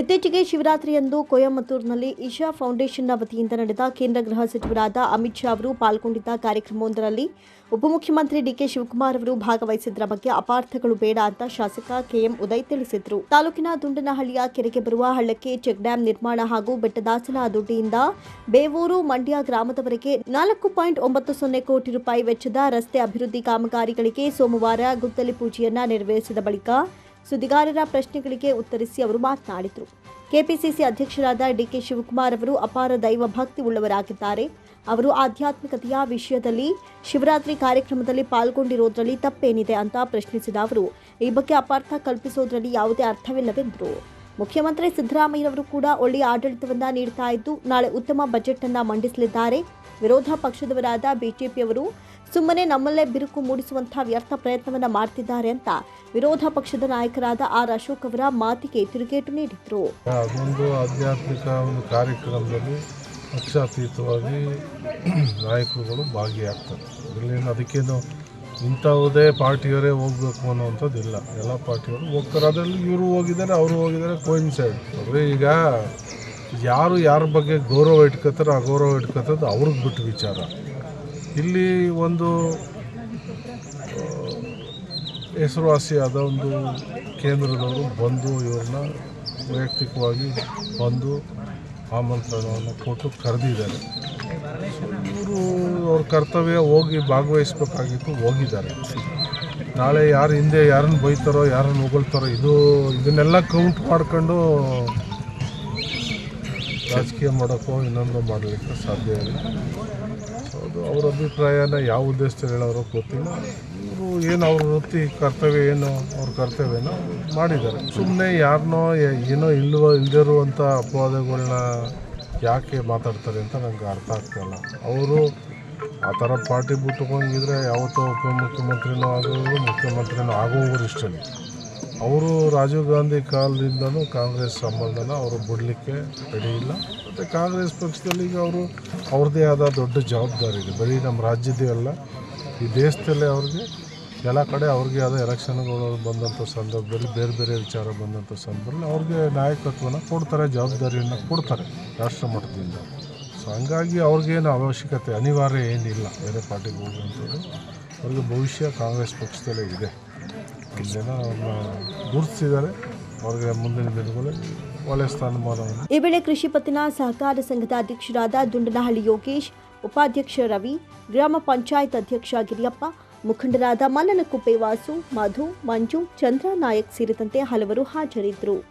ಇತ್ತೀಚೆಗೆ ಶಿವರಾತ್ರಿಯಂದು ಕೊಯಮತ್ತೂರಿನಲ್ಲಿ ಇಶಾ ಫೌಂಡೇಶನ್ನ ವತಿಯಿಂದ ನಡೆದ ಕೇಂದ್ರ ಗೃಹ ಸಚಿವರಾದ ಅಮಿತ್ ಶಾ ಅವರು ಪಾಲ್ಗೊಂಡಿದ್ದ ಕಾರ್ಯಕ್ರಮವೊಂದರಲ್ಲಿ ಉಪಮುಖ್ಯಮಂತ್ರಿ ಡಿಕೆ ಶಿವಕುಮಾರ್ ಅವರು ಭಾಗವಹಿಸಿದ್ದರ ಬಗ್ಗೆ ಅಪಾರ್ಥಗಳು ಬೇಡ ಅಂತ ಶಾಸಕ ಕೆಎಂ ಉದಯ್ ತಿಳಿಸಿದರು. ತಾಲೂಕಿನ ದುಂಡನಹಳ್ಳಿಯ ಕೆರೆಗೆ ಬರುವ ಹಳ್ಳಕ್ಕೆ ಚೆಕ್ ಡ್ಯಾಂ ನಿರ್ಮಾಣ ಹಾಗೂ ಬೆಟ್ಟದಾಸನ ದೊಡ್ಡಿಯಿಂದ ಬೇವೂರು ಮಂಡ್ಯ ಗ್ರಾಮದವರೆಗೆ ನಾಲ್ಕು ಪಾಯಿಂಟ್ ಒಂಬತ್ತು ಸೊನ್ನೆ ಕೋಟಿ ರೂಪಾಯಿ ವೆಚ್ಚದ ರಸ್ತೆ ಅಭಿವೃದ್ಧಿ ಕಾಮಗಾರಿಗಳಿಗೆ ಸೋಮವಾರ ಗುದ್ದಲಿ ಪೂಜೆಯನ್ನ ನೆರವೇರಿಸಿದ ಬಳಿಕ ಸುದ್ದಿಗಾರರ ಪ್ರಶ್ನೆಗಳಿಗೆ ಉತ್ತರಿಸಿ ಅವರು ಮಾತನಾಡಿದರು. ಕೆಪಿಸಿಸಿ ಅಧ್ಯಕ್ಷರಾದ ಡಿಕೆ ಶಿವಕುಮಾರ್ ಅವರು ಅಪಾರ ದೈವ ಭಕ್ತಿ ಉಳ್ಳವರಾಗಿದ್ದಾರೆ. ಅವರು ಆಧ್ಯಾತ್ಮಿಕತೆಯ ವಿಷಯದಲ್ಲಿ ಶಿವರಾತ್ರಿ ಕಾರ್ಯಕ್ರಮದಲ್ಲಿ ಪಾಲ್ಗೊಂಡಿರೋದ್ರಲ್ಲಿ ತಪ್ಪೇನಿದೆ ಅಂತ ಪ್ರಶ್ನಿಸಿದ ಅವರು, ಈ ಬಗ್ಗೆ ಅಪಾರ್ಥ ಕಲ್ಪಿಸೋದ್ರಲ್ಲಿ ಯಾವುದೇ ಅರ್ಥವಿಲ್ಲವೆಂದರು. ಮುಖ್ಯಮಂತ್ರಿ ಸಿದ್ದರಾಮಯ್ಯನವರು ಕೂಡ ಒಳ್ಳೆಯ ಆಡಳಿತವನ್ನ ನೀಡ್ತಾ ಇದ್ದು, ನಾಳೆ ಉತ್ತಮ ಬಜೆಟ್ ಅನ್ನ ಮಂಡಿಸಲಿದ್ದಾರೆ. ವಿರೋಧ ಪಕ್ಷದವರಾದ ಬಿಜೆಪಿಯವರು ಸುಮ್ಮನೆ ನಮ್ಮಲ್ಲೇ ಬಿರುಕು ಮೂಡಿಸುವಂತಹ ವ್ಯರ್ಥ ಪ್ರಯತ್ನವನ್ನ ಮಾಡ್ತಿದ್ದಾರೆ ಅಂತ ವಿರೋಧ ಪಕ್ಷದ ನಾಯಕರಾದ ಆರ್ ಅಶೋಕ್ ಅವರ ಮಾತಿಗೆ ತಿರುಗೇಟು ನೀಡಿದರು. ಅದೊಂದು ಆಧ್ಯಾತ್ಮಿಕ ಒಂದು ಕಾರ್ಯಕ್ರಮದಲ್ಲಿ ಪಕ್ಷಾತೀತವಾಗಿ ನಾಯಕರುಗಳು ಭಾಗಿಯಾಗ್ತಾರೆ. ಇಲ್ಲಿನ ಅದಕ್ಕೇನು ಇಂಥವುದೇ ಪಾರ್ಟಿಯವರೇ ಹೋಗ್ಬೇಕು ಅನ್ನೋವಂಥದ್ದಿಲ್ಲ. ಎಲ್ಲ ಪಾರ್ಟಿಯವರು ಹೋಗ್ತಾರೆ. ಅದರಲ್ಲಿ ಇವರು ಹೋಗಿದ್ದಾರೆ, ಅವರು ಹೋಗಿದ್ದಾರೆ ಕೋಯಿನ್ಸೈಡ್ ಅಂದರೆ ಈಗ ಯಾರು ಯಾರ ಬಗ್ಗೆ ಗೌರವ ಇಟ್ಕೋತಾರೋ ಆ ಗೌರವ ಇಟ್ಕೋತದ್ದು ಅವ್ರಿಗೆ ಬಿಟ್ಟು ವಿಚಾರ. ಇಲ್ಲಿ ಒಂದು ಹೆಸರುವಾಸಿಯಾದ ಒಂದು ಕೇಂದ್ರದವರು ಬಂದು ಇವ್ರನ್ನ ವೈಯಕ್ತಿಕವಾಗಿ ಬಂದು ಆಮಂತ್ರಣವನ್ನು ಕೊಟ್ಟು ಕರೆದಿದ್ದಾರೆ. ಇವರು ಅವ್ರ ಕರ್ತವ್ಯ ಹೋಗಿ ಭಾಗವಹಿಸ್ಬೇಕಾಗಿತ್ತು, ಹೋಗಿದ್ದಾರೆ. ನಾಳೆ ಯಾರು ಹಿಂದೆ ಯಾರನ್ನು ಬೈತಾರೋ, ಯಾರನ್ನು ಹೊಗಳ್ತಾರೋ, ಇದು, ಇದನ್ನೆಲ್ಲ ಕೌಂಟ್ ಮಾಡ್ಕೊಂಡು ರಾಜಕೀಯ ಮಾಡೋಕ್ಕೋ ಇನ್ನೊಂದು ಮಾಡಲಿಕ್ಕೆ ಸಾಧ್ಯ ಇಲ್ಲ. ಅದು ಅವ್ರ ಅಭಿಪ್ರಾಯನ ಯಾವ ಉದ್ದೇಶದಲ್ಲಿ ಹೇಳೋರು ಗೊತ್ತಿಲ್ಲ. ಇವರು ಏನು ಅವ್ರ ವೃತ್ತಿ ಕರ್ತವ್ಯ ಏನು, ಅವ್ರ ಕರ್ತವ್ಯನೋ ಮಾಡಿದ್ದಾರೆ. ಸುಮ್ಮನೆ ಯಾರನ್ನೋ ಏನೋ ಇಲ್ಲವ ಇಲ್ದಿರುವಂಥ ಅಪವಾದಗಳನ್ನ ಯಾಕೆ ಮಾತಾಡ್ತಾರೆ ಅಂತ ನನಗೆ ಅರ್ಥ ಆಗ್ತಾಯಿಲ್ಲ ಅವರು ಆ ಥರ ಪಾರ್ಟಿ ಬಿಟ್ಟುಕೊಂಡಿದ್ರೆ ಯಾವತ್ತೋ ಉಪಮುಖ್ಯಮಂತ್ರಿನೂ ಆಗೋರು, ಮುಖ್ಯಮಂತ್ರಿನೂ ಆಗೋವರು ಇಷ್ಟಲ್ಲಿ ಅವರು ರಾಜೀವ್ ಗಾಂಧಿ ಕಾಲದಿಂದನೂ ಕಾಂಗ್ರೆಸ್ ಸಂಬಂಧನ ಅವರು ಬಿಡಲಿಕ್ಕೆ ರೆಡಿ ಇಲ್ಲ. ಮತ್ತು ಕಾಂಗ್ರೆಸ್ ಪಕ್ಷದಲ್ಲಿ ಈಗ ಅವರು ಅವ್ರದ್ದೇ ಆದ ದೊಡ್ಡ ಜವಾಬ್ದಾರಿ ಇದೆ. ಬರೀ ನಮ್ಮ ರಾಜ್ಯದೇ ಅಲ್ಲ, ಈ ದೇಶದಲ್ಲೇ ಅವ್ರಿಗೆ ಎಲ್ಲ ಕಡೆ ಅವ್ರಿಗೆ ಆದ ಎಲೆಕ್ಷನ್ಗಳು ಬಂದಂಥ ಸಂದರ್ಭದಲ್ಲಿ ಬೇರೆ ಬೇರೆ ವಿಚಾರ ಬಂದಂಥ ಸಂದರ್ಭದಲ್ಲಿ ಅವ್ರಿಗೆ ನಾಯಕತ್ವನ ಕೊಡ್ತಾರೆ, ಜವಾಬ್ದಾರಿಯನ್ನು ಕೊಡ್ತಾರೆ ರಾಷ್ಟ್ರ ಮಟ್ಟದಿಂದ. ಸೊ ಹಂಗಾಗಿ ಅವ್ರಿಗೇನು ಅವಶ್ಯಕತೆ ಅನಿವಾರ್ಯ ಏನಿಲ್ಲ ಬೇರೆ ಪಾರ್ಟಿಗೆ ಹೋಗುವಂಥದ್ದು ಅವ್ರಿಗೆ ಭವಿಷ್ಯ ಕಾಂಗ್ರೆಸ್ ಪಕ್ಷದಲ್ಲೇ ಇದೆ. ಗುರುತಿಸಿದ್ದಾರೆ. ಅವ್ರಿಗೆ ಮುಂದಿನ ದಿನಗಳಲ್ಲಿ ಒಳ್ಳೆಯ ಈ ವೇಳೆ ಕೃಷಿ ಪತ್ತಿನ ಸಹಕಾರ ಸಂಘದ ಅಧ್ಯಕ್ಷರಾದ ದುಂಡನಹಳ್ಳಿ ಯೋಗೇಶ್, ಉಪಾಧ್ಯಕ್ಷ ರವಿ, ಗ್ರಾಮ ಪಂಚಾಯತ್ ಅಧ್ಯಕ್ಷ ಗಿರಿಯಪ್ಪ, ಮುಖಂಡರಾದ ಮಲ್ಲನಕುಪ್ಪೆ ವಾಸು, ಮಧು, ಮಂಜು ಚಂದ್ರ ನಾಯಕ್ ಸೇರಿದಂತೆ ಹಲವರು ಹಾಜರಿದ್ದರು.